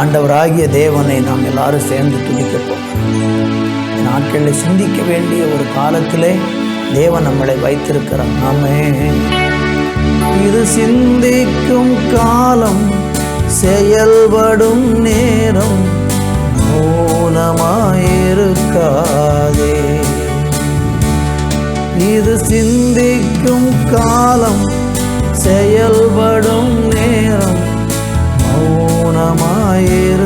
ஆண்டவராகிய தேவனை நாம் எல்லாரும் சேர்ந்து துதிக்க போகிறோம். நாட்களில் சிந்திக்க வேண்டிய ஒரு காலத்திலே தேவன் நம்மளை வைத்திருக்கிறார். நாமே இது சிந்திக்கும் காலம் செயல்படும் நேரம் மௌனமாயிருக்காதே இது சிந்திக்கும் காலம் செயல்படும் நேரம் மௌனமாயிருக்காதே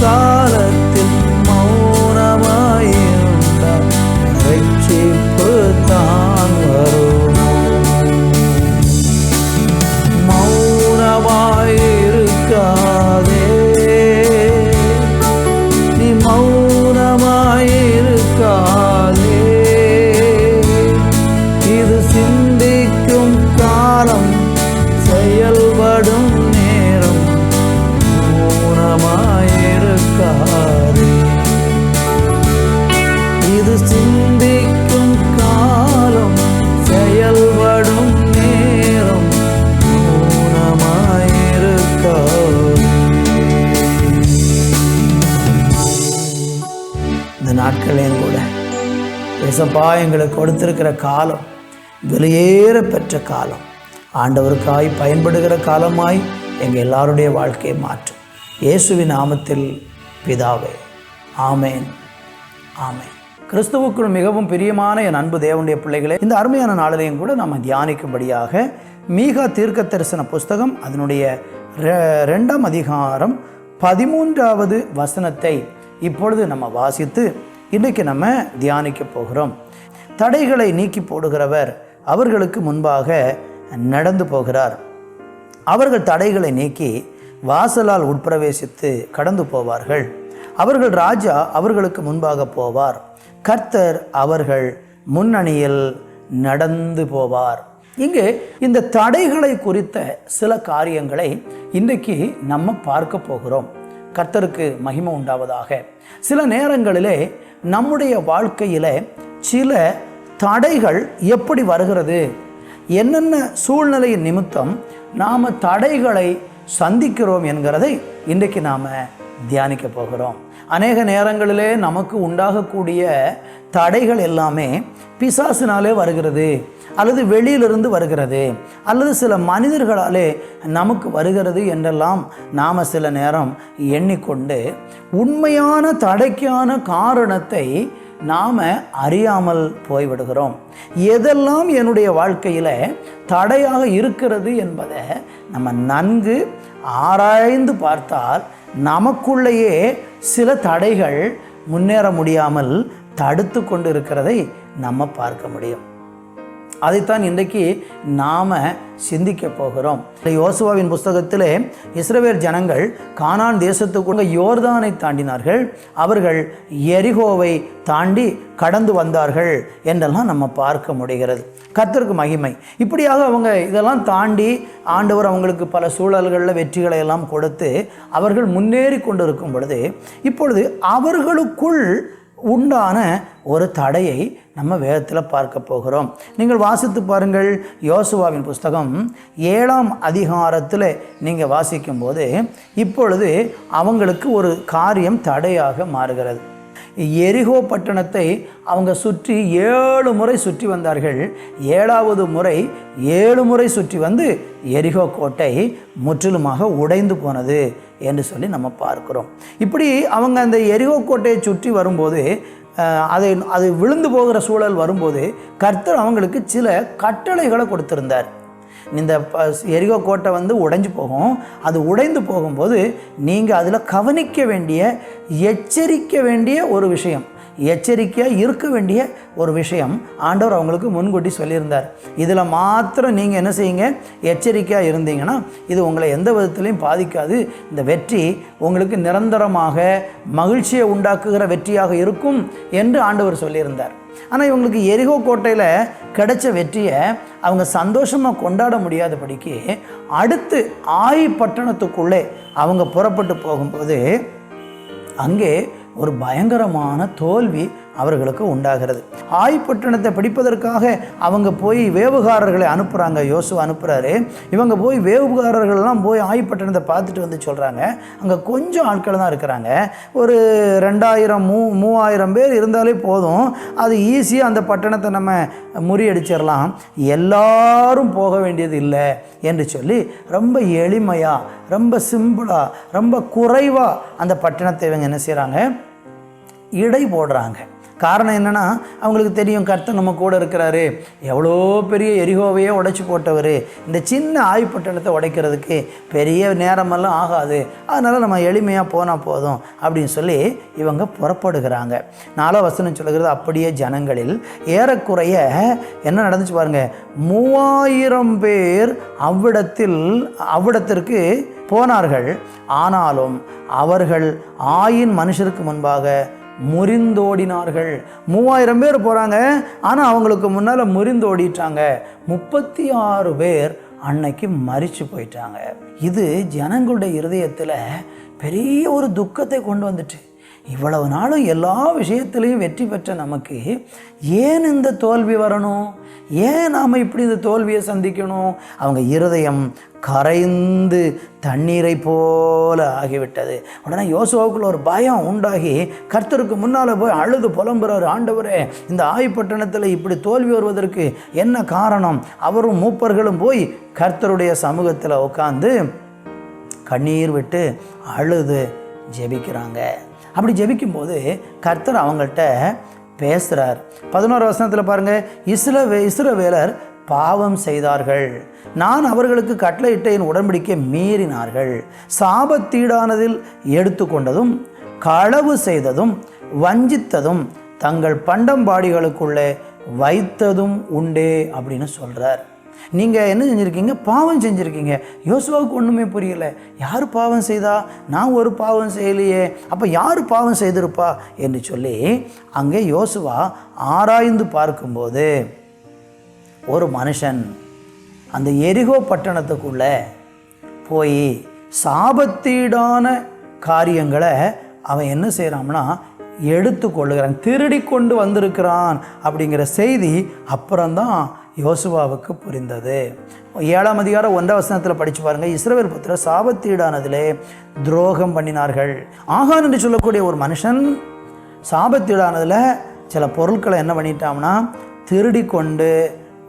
காலத்தில் மௌனமாயிருந்தால் ரட்சிப்பு தான் வரும். மௌனமாயிருக்காதே. நீ மௌனமாயிருக்காதே. இது சிந்திக்கும் காலம் செயல்படும் இந்த நாட்களையும் கூட. இசப்பா எங்களுக்கு கொடுத்துருக்கிற காலம் வெளியேற பெற்ற காலம் ஆண்டவருக்காய் பயன்படுகிற காலமாய் எங்கள் எல்லாருடைய வாழ்க்கையை மாற்றும் இயேசுவின் நாமத்தில் பிதாவே ஆமேன் ஆமேன். கிறிஸ்துவுக்குள் மிகவும் பிரியமான என் அன்பு தேவனுடைய பிள்ளைகளே இந்த அருமையான நாளிலையும் கூட நம்ம தியானிக்கும்படியாக மீகா தீர்க்க தரிசன புஸ்தகம் அதனுடைய ரெ- ரெண்டாம் அதிகாரம் பதிமூன்றாவது வசனத்தை இப்பொழுது நம்ம வாசித்து இன்றைக்கு நம்ம தியானிக்க போகிறோம். தடைகளை நீக்கி போடுகிறவர் அவர்களுக்கு முன்பாக நடந்து போகிறார். அவர்கள் தடைகளை நீக்கி வாசலால் உட்பிரவேசித்து கடந்து போவார்கள். அவர்கள் ராஜா அவர்களுக்கு முன்பாக போவார். கர்த்தர் அவர்கள் முன்னணியில் நடந்து போவார். இங்கு இந்த தடைகளை குறித்த சில காரியங்களை இன்றைக்கு நம்ம பார்க்க போகிறோம். கர்த்தருக்கு மகிமை உண்டாவதாக. சில நேரங்களிலே நம்முடைய வாழ்க்கையில் சில தடைகள் எப்படி வருகிறது? என்னென்ன சூழ்நிலையின் நிமித்தம் நாம் தடைகளை சந்திக்கிறோம் என்கிறதை இன்றைக்கு நாம் தியானிக்க போகிறோம். அநேக நேரங்களிலே நமக்கு உண்டாகக்கூடிய தடைகள் எல்லாமே பிசாசினாலே வருகிறது. அல்லது வெளியிலிருந்து வருகிறது அல்லது சில மனிதர்களாலே நமக்கு வருகிறது என்றெல்லாம் நாம் சில நேரம் எண்ணிக்கொண்டு உண்மையான தடைக்கான காரணத்தை நாம் அறியாமல் போய்விடுகிறோம். எதெல்லாம் என்னுடைய வாழ்க்கையில் தடையாக இருக்கிறது என்பதை நம்ம நன்கு ஆராய்ந்து பார்த்தால் நமக்குள்ளேயே சில தடைகள் முன்னேற முடியாமல் தடுத்து கொண்டு இருக்கிறதை நம்ம பார்க்க முடியும். அதைத்தான் இன்றைக்கு நாம் சிந்திக்க போகிறோம். யோசுவாவின் புஸ்தகத்திலே இஸ்ரவேல் ஜனங்கள் கானான் தேசத்துக்குள்ள யோர்தானை தாண்டினார்கள். அவர்கள் எரிகோவை தாண்டி கடந்து வந்தார்கள் என்றெல்லாம் நம்ம பார்க்க முடிகிறது. கத்திற்கு மகிமை. இப்படியாக அவங்க இதெல்லாம் தாண்டி ஆண்டவர் அவங்களுக்கு பல சூழல்களில் வெற்றிகளை எல்லாம் கொடுத்து அவர்கள் முன்னேறி கொண்டிருக்கும் பொழுது இப்பொழுது அவர்களுக்குள் உண்டான ஒரு தடையை நம்ம வேதத்தில் பார்க்க போகிறோம். நீங்கள் வாசித்து பாருங்கள் யோசுவாவின் புஸ்தகம் ஏழாம் அதிகாரத்தில் நீங்கள் வாசிக்கும்போது இப்பொழுது அவங்களுக்கு ஒரு காரியம் தடையாக மாறுகிறது. எரிகோ பட்டணத்தை அவங்க சுற்றி ஏழு முறை சுற்றி வந்தார்கள். ஏழாவது முறை ஏழு முறை சுற்றி வந்து எரிகோ கோட்டை முற்றிலுமாக உடைந்து போனது என்று சொல்லி நம்ம பார்க்கிறோம். இப்படி அவங்க அந்த எரிகோ கோட்டையை சுற்றி வரும்போது அதை அது விழுந்து போகிற சூழல் வரும்போது கர்த்தர் அவங்களுக்கு சில கட்டளைகளை கொடுத்திருந்தார். இந்த ப- எரிகோ கோட்டை வந்து உடைஞ்சு போகும். அது உடைந்து போகும்போது நீங்கள் அதில் கவனிக்க வேண்டிய எச்சரிக்க வேண்டிய ஒரு விஷயம். எச்சரிக்கையாக இருக்க வேண்டிய ஒரு விஷயம் ஆண்டவர் அவங்களுக்கு முன்கூட்டி சொல்லியிருந்தார். இதில் மாத்திரம் நீங்கள் என்ன செய்யுங்க? எச்சரிக்கையாக இருந்தீங்கன்னா இது உங்களை எந்த விதத்துலையும் பாதிக்காது. இந்த வெற்றி உங்களுக்கு நிரந்தரமாக மகிழ்ச்சியை உண்டாக்குகிற வெற்றியாக இருக்கும் என்று ஆண்டவர் சொல்லியிருந்தார். ஆனால் இவங்களுக்கு எரிகோ கோட்டையில் கிடைச்ச வெற்றியை அவங்க சந்தோஷமாக கொண்டாட முடியாதபடிக்கு அடுத்து ஆய் பட்டணத்துக்குள்ளே அவங்க புறப்பட்டு போகும்போது அங்கே ஒரு பயங்கரமான தோல்வி அவர்களுக்கு உண்டாகிறது. ஆய்பட்டணத்தை பிடிப்பதற்காக அவங்க போய் வேவுகாரர்களை அனுப்புகிறாங்க யோசு அனுப்புகிறாரு இவங்க போய் வேவுகாரர்கள்லாம் போய் ஆய்பட்டணத்தை பார்த்துட்டு வந்து சொல்கிறாங்க அங்கே கொஞ்சம் ஆட்கள் தான் இருக்கிறாங்க. ஒரு ரெண்டாயிரம் மூ மூவாயிரம் பேர் இருந்தாலே போதும். அது ஈஸியாக அந்த பட்டணத்தை நம்ம முறியடிச்சிடலாம். எல்லாரும் போக வேண்டியது இல்லை என்று சொல்லி ரொம்ப எளிமையாக ரொம்ப சிம்பிளாக ரொம்ப குறைவாக அந்த பட்டணத்தை இவங்க என்ன செய்கிறாங்க இடை போடுறாங்க. காரணம் என்னென்னா அவங்களுக்கு தெரியும் கர்த்தர் நம்ம கூட இருக்கிறாரு. எவ்வளோ பெரிய எரிகோவையே உடைச்சி போட்டவர். இந்த சின்ன ஆய்ப்பட்டணத்தை உடைக்கிறதுக்கு பெரிய நேரமெல்லாம் ஆகாது. அதனால் நம்ம எளிமையாக போனால் போதும் அப்படின்னு சொல்லி இவங்க புறப்படுகிறாங்க. நாலோ வசனம் சொல்லுகிறது அப்படியே ஜனங்களில் ஏறக்குறைய என்ன நடந்துச்சு பாருங்கள் மூவாயிரம் பேர் அவ்விடத்தில் அவ்விடத்திற்கு போனார்கள். ஆனாலும் அவர்கள் ஆயின் மனுஷருக்கு முன்பாக முறிந்தோடினார்கள். மூவாயிரம் பேர் போகிறாங்க ஆனால் அவங்களுக்கு முன்னால் முறிந்தோடிட்டாங்க. முப்பத்தி ஆறு பேர் அன்னைக்கு மறித்து போயிட்டாங்க. இது ஜனங்களுடைய இருதயத்தில் பெரிய ஒரு துக்கத்தை கொண்டு வந்துட்டு இவ்வளவு நாளும் எல்லா விஷயத்திலையும் வெற்றி பெற்ற நமக்கு ஏன் இந்த தோல்வி வரணும்? ஏன் நாம் இப்படி இந்த தோல்வியை சந்திக்கணும்? அவங்க இருதயம் கரைந்து தண்ணீரை போல ஆகிவிட்டது. உடனே யோசுவாவுக்குள்ள ஒரு பயம் உண்டாகி கர்த்தருக்கு முன்னால் போய் அழுது புலம்புறாரு ஆண்டவரே இந்த ஆய்ப்பட்டணத்தில் இப்படி தோல்வி வருவதற்கு என்ன காரணம்? அவரும் மூப்பர்களும் போய் கர்த்தருடைய சமூகத்தில் உட்காந்து கண்ணீர் விட்டு அழுது ஜெபிக்கிறாங்க. அப்படி ஜெபிக்கும்போது கர்த்தர் அவங்கள்ட்ட பேசுகிறார் பதினோரு வசனத்தில் பாருங்கள் இஸ்ர இஸ்ரவேலர் பாவம் செய்தார்கள். நான் அவர்களுக்கு கட்டளையிட்ட என் உடன்படிக்கை மீறினார்கள். சாபத்தீடானதில் எடுத்துக்கொண்டதும் களவு செய்ததும் வஞ்சித்ததும் தங்கள் பண்டம்பாடிகளுக்குள்ளே வைத்ததும் உண்டே அப்படின்னு சொல்கிறார் நீங்கள் என்ன செஞ்சுருக்கீங்க? பாவம் செஞ்சுருக்கீங்க. யோசுவாவுக்கு ஒன்றுமே புரியல. யார் பாவம் செய்தா? நான் ஒரு பாவம் செய்யலையே. அப்போ யார் பாவம் செய்திருப்பா? என்று சொல்லி அங்கே யோசுவா ஆராய்ந்து பார்க்கும்போது ஒரு மனுஷன் அந்த எரிகோ பட்டணத்துக்குள்ளே போய் சாபத்தீடான காரியங்களை அவன் என்ன செய்கிறான்னா எடுத்து கொள்ளுகிறான் திருடி கொண்டு வந்திருக்கிறான் அப்படிங்கிற செய்தி அப்புறம்தான் யோசுவாவுக்கு புரிந்தது. ஏழாம் அதிகாரம் ஒன்றாம் வசனத்தில் படித்து பாருங்கள் இஸ்ரவேல் புத்திர சாபத்தீடானதிலே துரோகம் பண்ணினார்கள். ஆகான் என்று சொல்லக்கூடிய ஒரு மனுஷன் சாபத்தீடானதில் சில பொருட்களை என்ன பண்ணிட்டான்னா திருடி கொண்டு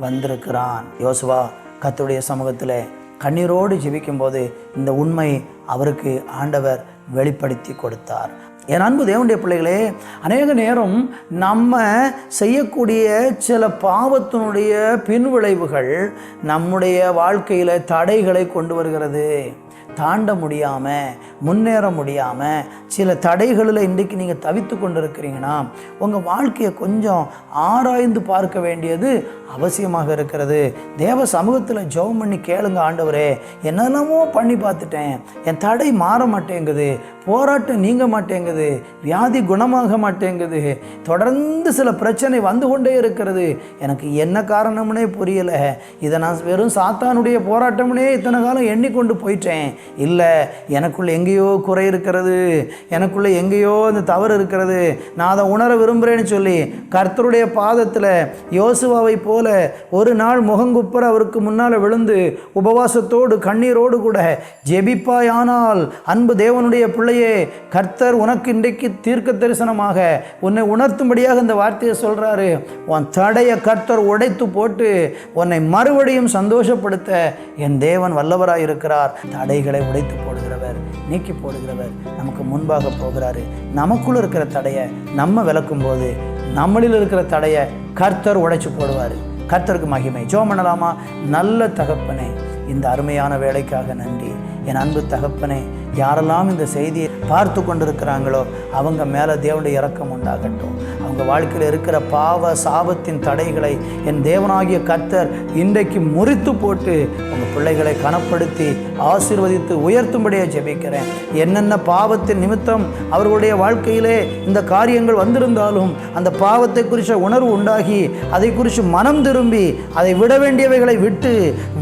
வந்திருக்கிறான். யோசுவா கத்துடைய சமூகத்தில் கண்ணீரோடு ஜெபிக்கும்போது இந்த உண்மை அவருக்கு ஆண்டவர் வெளிப்படுத்தி கொடுத்தார். என் அன்பு தேவனுடைய பிள்ளைகளே அநேக நேரம் நம்ம செய்யக்கூடிய சில பாவத்தினுடைய பின்விளைவுகள் நம்முடைய வாழ்க்கையில் தடைகளை கொண்டு வருகிறது. தாண்ட முடியாமல் முன்னேற முடியாமல் சில தடைகளில் இன்றைக்கு நீங்கள் தவித்து கொண்டு இருக்கிறீங்கன்னா உங்கள் வாழ்க்கையை கொஞ்சம் ஆராய்ந்து பார்க்க வேண்டியது அவசியமாக இருக்கிறது. தேவ சமூகத்தில் ஜெபம் பண்ணி கேளுங்க ஆண்டவரே. என்னெல்லாமோ பண்ணி பார்த்துட்டேன். என் தடை மாற மாட்டேங்குது. போராட்டம் நீங்க மாட்டேங்குது. வியாதி குணமாக மாட்டேங்குது. தொடர்ந்து சில பிரச்சனை வந்து கொண்டே இருக்கிறது. எனக்கு என்ன காரணம்னே புரியலை. இதை நான் வெறும் சாத்தானுடைய போராட்டம்னே இத்தனை காலம் எண்ணிக்கொண்டு போயிட்டேன். இல்லை எனக்குள்ள எங்கே எங்கேயோ குறை இருக்கிறது. எனக்குள்ள எங்கேயோ அந்த தவறு இருக்கிறது. நான் அதை உணர விரும்புகிறேன்னு சொல்லி கர்த்தருடைய பாதத்தில் யோசுவாவை போல ஒரு நாள் முகங்குப்புற அவருக்கு முன்னால் விழுந்து உபவாசத்தோடு கண்ணீரோடு கூட ஜெபிப்பாயானால் அன்பு தேவனுடைய பிள்ளையே கர்த்தர் உனக்கு இன்றைக்கு தீர்க்க தரிசனமாக உன்னை உணர்த்தும்படியாக இந்த வார்த்தையை சொல்கிறாரு உன் தடையை கர்த்தர் உடைத்து போட்டு உன்னை மறுபடியும் சந்தோஷப்படுத்த என் தேவன் வல்லவராய் இருக்கிறார் தடைகளை உடைத்து போடுகிறவர் நீக்கி போடுகிறவர் நமக்கு முன்பாக போகிறாரு. நமக்குள்ள இருக்கிற தடையை நம்ம விளக்கும் போது நம்மளில் இருக்கிற தடையை கர்த்தர் உடைச்சு போடுவார். கர்த்தருக்கு மகிமை. ஜோ பண்ணலாமா? நல்ல தகப்பனே இந்த அருமையான வேலைக்காக நன்றி. என் அன்பு தகப்பனே யாரெல்லாம் இந்த செய்தியை பார்த்து கொண்டிருக்கிறாங்களோ அவங்க மேலே தேவனுடைய இறக்கம் உண்டாகட்டும். அவங்க வாழ்க்கையில் இருக்கிற பாவ சாபத்தின் தடைகளை என் தேவனாகிய கர்த்தர் இன்றைக்கு முறித்து போட்டு உங்கள் பிள்ளைகளை கனப்படுத்தி ஆசீர்வதித்து உயர்த்தும்படியாக ஜெபிக்கிறேன். என்னென்ன பாவத்தின் நிமித்தம் அவர்களுடைய வாழ்க்கையிலே இந்த காரியங்கள் வந்திருந்தாலும் அந்த பாவத்தை குறித்த உணர்வு உண்டாகி அதை குறித்து மனம் திரும்பி அதை விட வேண்டியவைகளை விட்டு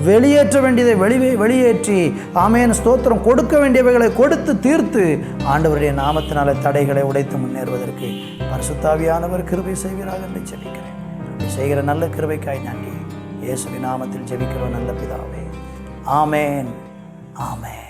வெளியேற்ற வேண்டியதை வெளி வெளியேற்றி ஆமேன் ஸ்தோத்திரம் கொடுக்க வேண்டியவைகளை கொடுத்து தீர்த்து ஆண்டவருடைய நாமத்தினால தடைகளை உடைத்து முன்னேறுவதற்கு பரிசுத்தாவியானவர் கிருபை செய்கிறார் என்று ஜெபிக்கிறேன். செய்கிற நல்ல கிருபைக்காய் நன்றி. இயேசுவின் நாமத்தில் ஜெபிக்கிறோம் நல்ல பிதாவே. ஆமேன். ஆமேன்.